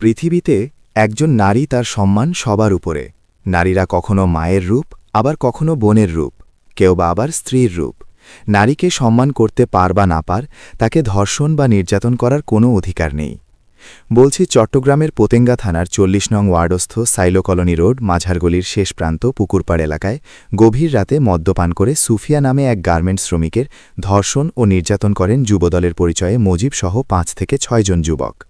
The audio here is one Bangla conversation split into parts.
পৃথিবীতে একজন নারী তার সম্মান সবার উপরে। নারীরা কখনো মায়ের রূপ, আবার কখনো বোনের রূপ, কেউ বা আবার স্ত্রীর রূপ। নারীকে সম্মান করতে পার বা না পার, তাকে ধর্ষণ বা নির্যাতন করার কোনো অধিকার নেই। বলছি চট্টগ্রামের পোতেঙ্গা থানার চল্লিশ নং ওয়ার্ডস্থ সাইলো কলোনি রোড, মাঝারগলির শেষ প্রান্ত পুকুরপাড় এলাকায় গভীর রাতে মদ্যপান করে সুফিয়া নামে এক গার্মেন্টস শ্রমিকের ধর্ষণ ও নির্যাতন করেন যুবদলের পরিচয়ে মজিব সহ পাঁচ থেকে ছয়জন যুবক।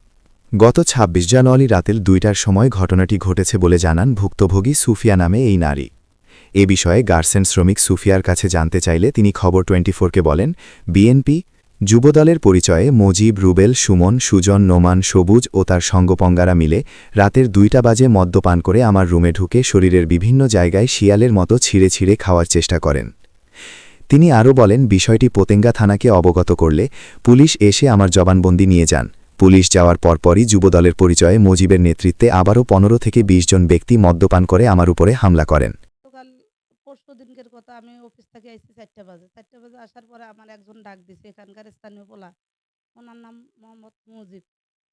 গত ২৬ জানুয়ারি রাতের দুইটার সময় ঘটনাটি ঘটেছে বলে জানান ভুক্তভোগী সুফিয়া নামে এই নারী। এ বিষয়ে গার্সেন শ্রমিক সুফিয়ার কাছে জানতে চাইলে তিনি খবর টোয়েন্টি ফোরকে বলেন, বিএনপি, যুবদলের পরিচয়ে মজিব, রুবেল, সুমন, সুজন, নোমান, সবুজ ও তার সঙ্গপঙ্গারা মিলে রাতের দুইটা বাজে মদ্যপান করে আমার রুমে ঢুকে শরীরের বিভিন্ন জায়গায় শিয়ালের মতো ছিঁড়ে ছিঁড়ে খাওয়ার চেষ্টা করেন। তিনি আরও বলেন, বিষয়টি পোতেঙ্গা থানাকে অবগত করলে পুলিশ এসে আমার জবানবন্দি নিয়ে যান। পুলিশ যাওয়ার পরপরই যুবদলের পরিচয়ে মজিবের নেতৃত্বে আবারও পনেরো থেকে ২০ জন ব্যক্তি মদ্যপান করে আমার উপরে হামলা করেন। পরশু কথা আমি অফিস থেকে আইছি চারটা চারটা আসার পরে আমার একজন ডাক দিছে, এখানকার স্থানীয় পোলা। ওনার নাম মুজিব।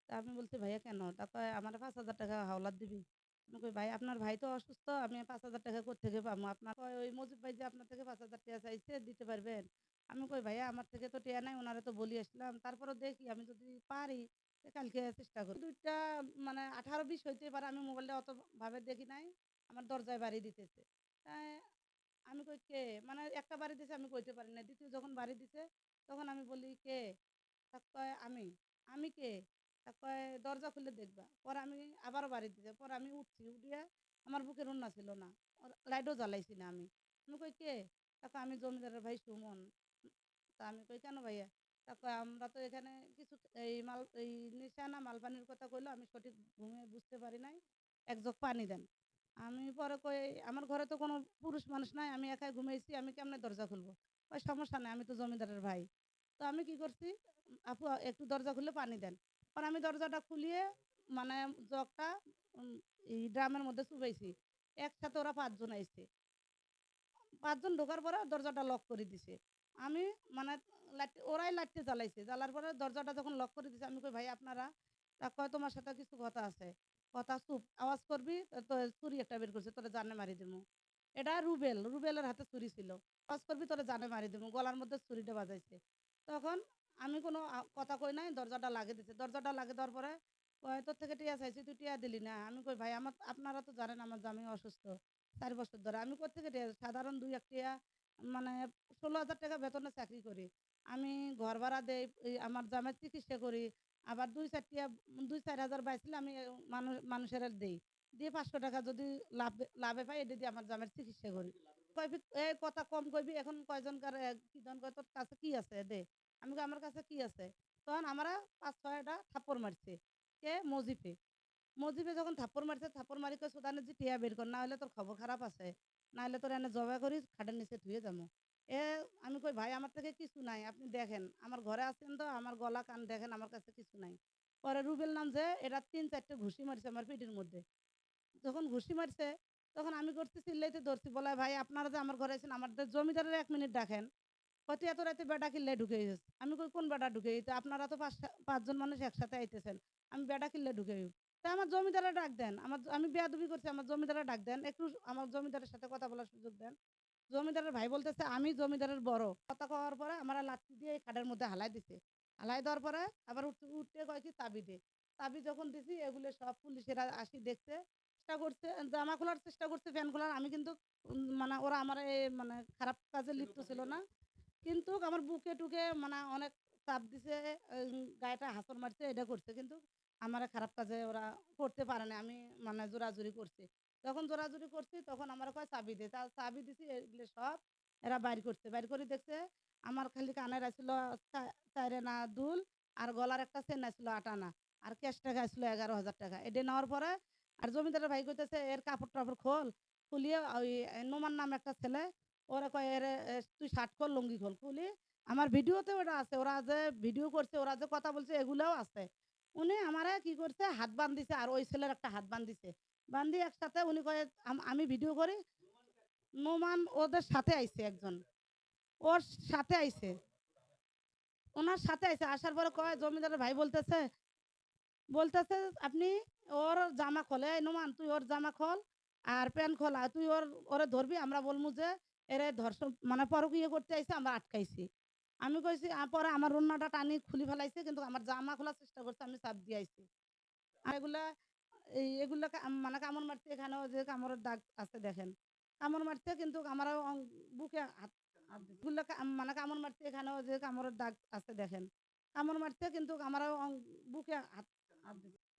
তা আমি বলছি, ভাইয়া, কেন? তা কয়, আমার পাঁচ হাজার টাকা হাওলাত দিবি? আমি ভাই, আপনার ভাই তো অসুস্থ, আমি পাঁচ হাজার টাকা কোথেকে পাবো? আপনার ওই মজিব ভাই যে আপনার থেকে পাঁচ হাজার টাকা চাইছে, দিতে পারবেন? আমি কই, ভাইয়া আমার থেকে তো টিয়া নাই ওনারে তো বলি আসলাম। তারপরে দেখি আমি যদি পারি কালকে চেষ্টা করি। দুইটা মানে আঠারো বিশ হইতে পারে আমি মোবাইলটা অত ভাবে দেখি নাই, আমার দরজায় বাড়ি দিতেছে। তাই আমি কই, কে? মানে একটা বাড়ি দিছে, আমি কইতে পারি না দ্বিতীয় যখন বাড়ি দিছে, তখন আমি বলি, কে? তা কয়, আমি। আমি কে? তা কয়, দরজা খুলে দেখবা। পরে আমি আবারও বাড়ি দিছে। পরে আমি উঠছি, উঠিয়ে আমার বুকের উন্না ছিল না। লাইটও জ্বালাইছি না আমি। আমি কই, কে? তা কয়, আমি জমিদারের ভাই সুমন। তা আমি কই, কেন ভাইয়া? তা কয়, আমরা তো এখানে কিছু এই মাল, এই নিশানা মালপানির কথা কইলো, আমি সঠিক ঘুমিয়ে বুঝতে পারি নাই। এক জগ পানি দেন। আমি পরে কই, আমার ঘরে তো কোনো পুরুষ মানুষ নাই, আমি একাই ঘুমাইছি, আমি কেমনে দরজা খুলবো? ওই সমস্যা নাই, আমি তো জমিদারের ভাই। তো আমি কি করছি, আপু, একটু দরজা খুলে পানি দেন। পরে আমি দরজাটা খুলিয়ে মানে জগটা এই ড্রামের মধ্যে চুবাইছি। একসাথে ওরা পাঁচজন আইছে। পাঁচজন ঢোকার পরে দরজাটা লক করে দিছে। আমি মানে লাইট ওরাই লাইটটা জ্বালাইছে। জ্বালার পরে দরজাটা যখন লক করে দিছে, আমি কই, ভাই, আপনারা তা কয়, তোমার সাথে কিছু কথা আছে? কথা চুপ, আওয়াজ করবি, তো ছুরি একটা বের করছে, তোরা জানে মারি দিমু। এটা রুবেল, রুবেলের হাতে ছুরি ছিল। আওয়াজ করবি, তোরা জানে মারি দিমু। গলার মধ্যে ছুরিটা বাজাইছে। তখন আমি কোনো কথা কই নাই, দরজাটা লাগে দিছে। দরজাটা লাগে দেওয়ার পরে কয়, তোর থেকে টিয়া চাইছি, তুই টিয়া দিলি না। আমি কই, ভাই, আমার, আপনারা তো জানেন, আমার জামি অসুস্থ, চার বছর ধরে। আমি কোথেকে টিয়া, সাধারণ দুই এক টিয়া মানে ষোলো হাজার টাকা বেতনে চাকরি করি। আমি ঘর ভাড়া দেই আমার জামাই চিকিৎসা করি আবার দুই চারটিয়া দুই চার হাজার পাইছিলে আমি মানুষ মানুষের দেই। দিয়ে পাঁচশো টাকা যদি লাভ লাভে পাই এটা দিয়ে আমার জামের চিকিৎসা করি। কইবি এই কথা কম কইবি এখন কয়জনকার এ, কি জন কয় তোর কাছে কি আছে? দে। আমি আমার কাছে কি আছে? তখন আমরা পাঁচ ছয়টা থাপ্পড় মারছে কে? মজিবে মজিবে যখন থাপ্পড় মারছে থাপ্পড় মারি কই সুদানে যে টিয়া বের কর না হলে তোর খবর খারাপ আছে। না হলে তোর এনে জবা করি খাটের নিচে ধুয়ে যাব এ, আমি কই, ভাই, আমার থেকে কিছু নাই, আপনি দেখেন, আমার ঘরে আছেন তো, আমার গলা কান দেখেন, আমার কাছে কিছু নাই। পরে রুবেল নাম যে, এটা তিন চারটে ঘুষি মারছে আমার পিঠের মধ্যে। যখন ঘুষি মারছে, তখন আমি করছি, চিল্লাইতে ধরছি, বলে, ভাই, আপনারা যে আমার ঘরে আছেন, আমাদের জমিদারের এক মিনিট ডাকেন কত এত রাতে বেটা কিল্লে ঢুকে গেছে। আমি কই, কোন বেটা ঢুকে গেছে? আপনারা তো পাঁচ পাঁচজন মানুষ একসাথে আইতেছেন, আমি বেটা কিল্লে ঢুকে তা আমার জমিদারে ডাক দেন। আমার আমি বেয়াদবি করছি, আমার জমিদারে ডাক দেন। একটু আমার জমিদারের সাথে কথা বলার সুযোগ দেন। জমিদারের ভাই বলতেছে, আমি জমিদারের বড়। কথা কওয়ার পরে আমার লাঠি দিয়ে এই খাটের মধ্যে হালাই দিছে। হালাই দেওয়ার পরে আবার উঠতে উঠতে কয় কি চাবি দে। চাবি যখন দিছি, এগুলো সব পুলিশেরা আসি দেখছে, চেষ্টা করছে, জামা খোলার চেষ্টা করছে, ফ্যান খোলার। আমি কিন্তু মানে ওরা আমার মানে খারাপ কাজে লিপ্ত ছিল না। কিন্তু আমার বুকে টুকে মানে অনেক চাপ দিছে গায়েটা হাসর মারছে, এটা করছে। কিন্তু আমার খারাপ কাজে ওরা করতে পারে না, আমি মানে জোরাজুরি করছি। যখন জোরাজুরি করছি, তখন আমার কয় চাবি দে। তা চাবি দিছি, এগুলো সব এরা বাইর করছে। বাইর করে দেখছে, আমার খালি কানের আছিল চাইরে না দুল, আর গলার একটা চেন আছিল আটানা আর ক্যাশ টাকা আছিল এগারো হাজার টাকা। এটা নেওয়ার পরে, আর জমিদারের ভাই কইতেছে, এর কাপড় টাপড় খোল। খুলিয়ে ওই নোমান নাম একটা ছেলে, ওরা কয়, এর তুই শার্ট খোল, লুঙ্গি খোল। খুলি, আমার ভিডিওতে ওটা আছে, ওরা যে ভিডিও করছে, ওরা যে কথা বলছে, এগুলোও আছে। উনি আমারে কি করছে, হাত বান্ধিছে আর ওই ছেলের একটা হাত বান্ধিছে। বান্ধি একসাথে উনি কয়ে, আমি ভিডিও করি? নোমান ওদের সাথে আইছে একজন। ওর সাথে আইছে। ওনার সাথে আইছে। আসার পরে কয়, জমিদারের ভাই বলতেছে বলতেছে আপনি ওর জামা খোলে। "এই নোমান, তুই ওর জামা খোল আর প্যান্ট খোল তুই ওর, ওরে ধরবি। আমরা বলব যে, এরে ধর্ষণ মানে পরকীয় করতে আইছে, আমরা আটকাইছি। আমি কইছি পরে আমার রুন্নাটা টানি, খুলি ফেলাইছে, কিন্তু আমার জামা খোলার চেষ্টা করছে, আমি চাপ দিয়ে আইছি। এগুলা, এই এগুলা মানে কামড় মারতে এখানেও যে কামড়ের দাগ আছে দেখেন। কামড় মারতে কিন্তু আমার বুকে হাত মানে কামড় মারতে এখানেও যে কামড়ের দাগ আছে দেখেন। কামড় মারতে কিন্তু আমার বুকে হাত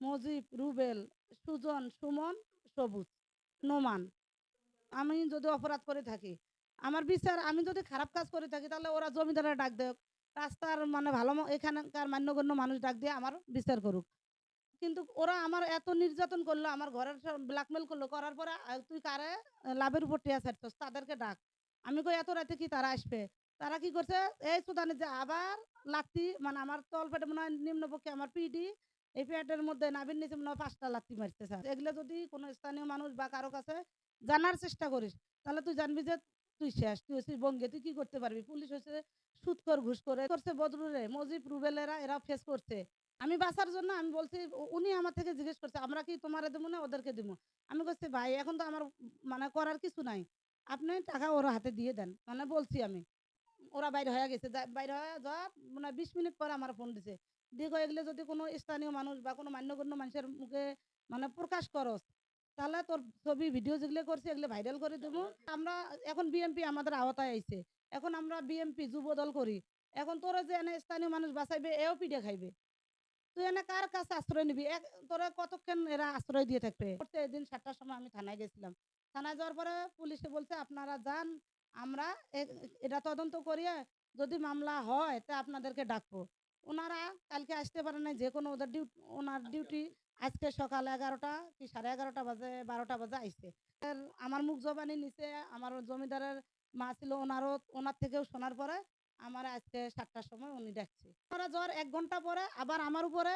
মজিব, রুবেল, সুজন, সুমন, সবুজ, নোমান। আমি যদি অপরাধ করে থাকি আমার বিচার, আমি যদি খারাপ কাজ করে থাকি, তাহলে ওরা জমিদারের ডাক দেয় রাস্তার মানে ভালো এখানকার মান্যগণ্য মানুষ ডাক দিয়ে আমার বিচার করুক। কিন্তু ওরা আমার এত নির্যাতন করল, আমার ঘরের ব্ল্যাকমেল করল, করার পরে তুই কারে লাভের উপর টিয়া ছাড়ছস তাদেরকে ডাক। আমি কই, এত রাতে কি তারা আসবে? তারা কি করছে? এই সুদানে যে আবার লাত্তি মানে আমার তল পেটে মনে হয় নিম্নপক্ষে আমার পিডি, এই পেটের মধ্যে নাভির নিচে মনে হয় পাঁচটা লাত্তি মারতে স্যার এগুলো যদি কোনো স্থানীয় মানুষ বা কারও কাছে জানার চেষ্টা করিস, তাহলে তুই জানবি যে তুই শেষ, তুই হচ্ছিস বঙ্গে, তুই কি করতে পারবি? পুলিশ হচ্ছে সুদ কর ঘুষ করে করছে বদরুরে মজিব, রুবেলেরা, এরা ফেস করছে। আমি বাঁচার জন্য আমি বলছি উনি আমার থেকে জিজ্ঞেস করছে, আমরা কি তোমারে দেবো না ওদেরকে দেবো আমি বলছি, ভাই, এখন তো আমার মানে করার কিছু নাই। আপনি টাকা ওর হাতে দিয়ে দেন। মানে বলছি আমি। ওরা বাইরে হয়ে গেছে। বাইরে হয়ে যাওয়ার মানে বিশ মিনিট পরে আমার ফোন দিছে। দিয়ে এগুলো যদি কোনো স্থানীয় মানুষ বা কোনো মান্যগণ্য মানুষের মুখে মানে প্রকাশ করস তাহলে তোর ছবি ভিডিও যেগুলো করছে এগুলো ভাইরাল করে দেবো। আমরা এখন বিএমপি আমাদের আওতায় আইছে। এখন আমরা বিএমপি যুব দল করি। এখন তোরা যে এনে স্থানীয় মানুষ বাঁচাইবে এও পিঠে খাইবে। তুই এনে কার কাছে আশ্রয় নিবি? এক তোরা কতক্ষণ এরা আশ্রয় দিয়ে থাকবে? এদিন সাতটার সময় আমি থানায় গেছিলাম। থানায় যাওয়ার পরে পুলিশে বলছে আপনারা যান আমরা এটা তদন্ত করিয়ে যদি মামলা হয় তা আপনাদেরকে ডাকবো। ওনারা কালকে আসতে পারে না যে কোনো ওদের ডিউটি ওনার ডিউটি আজকে সকাল এগারোটা কি সাড়ে এগারোটা বাজে, বারোটা বাজে আইসে আমার মুখ জবানি নিচে আমার জমিদারের মা ছিল ওনারও ওনার থেকেও শোনার পরে আমার আজকে সাতটার সময় উনি ডাকছে। ওরা জ্বর এক ঘণ্টা পরে, আবার আমার উপরে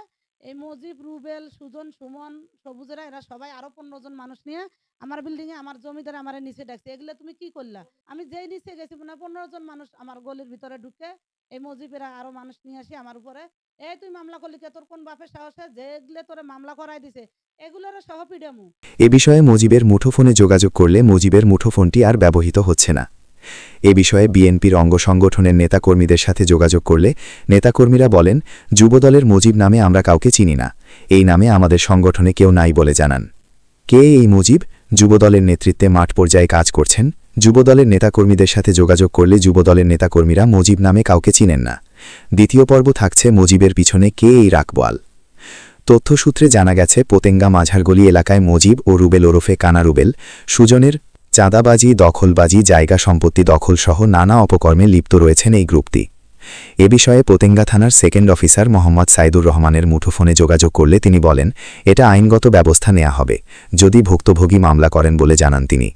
এই মজিব, রুবেল, সুজন, সুমন, সবুজেরা, এরা সবাই আরও পনেরো জন মানুষ নিয়ে আমার বিল্ডিং এ আমার জমিদার আমার নিচে ডাকছে। এগুলো তুমি কি করলা? আমি যেই নিচে গেছি মানে পনেরো জন মানুষ আমার গলির ভিতরে ঢুকে এই মজিবেরা আরও মানুষ নিয়ে আসি আমার উপরে। এই তুই মামলা করলি কে? তোর কোন বাপের সাহসে যেগুলো তোরে মামলা করাই দিছে, এগুলোর সহ পিডামু। এ বিষয়ে মুজিবের মুঠোফোনে যোগাযোগ করলে মুজিবের মুঠোফোনটি আর ব্যবহৃত হচ্ছে না। এ বিষয়ে বিএনপির অঙ্গ সংগঠনের নেতাকর্মীদের সাথে যোগাযোগ করলে নেতাকর্মীরা বলেন, যুবদলের মুজিব নামে আমরা কাউকে চিনি না। এই নামে আমাদের সংগঠনে কেউ নাই বলে জানান। কে এই মুজিব? যুবদলের নেতৃত্বে মাঠ পর্যায়ে কাজ করছেন। যুবদলের নেতাকর্মীদের সাথে যোগাযোগ করলে যুবদলের নেতাকর্মীরা মুজিব নামে কাউকে চিনেন না। দ্বিতীয় পর্ব থাকছে মুজিবের পিছনে কে এই রাকবোয়াল? তথ্যসূত্রে জানা গেছে, পোতেঙ্গা মাঝারগলি এলাকায় মজিব ও রুবেল ওরফে কানা রুবেল সুজনের চাঁদাবাজি, দখলবাজি, জায়গা সম্পত্তি দখলসহ নানা অপকর্মে লিপ্ত রয়েছেন এই গ্রুপটি। এ বিষয়ে পোতেঙ্গা থানার সেকেন্ড অফিসার মোহাম্মদ সাইদুর রহমানের মুঠোফোনে যোগাযোগ করলে তিনি বলেন, এটা আইনগত ব্যবস্থা নেওয়া হবে, যদি ভুক্তভোগী মামলা করেন বলে জানান তিনি।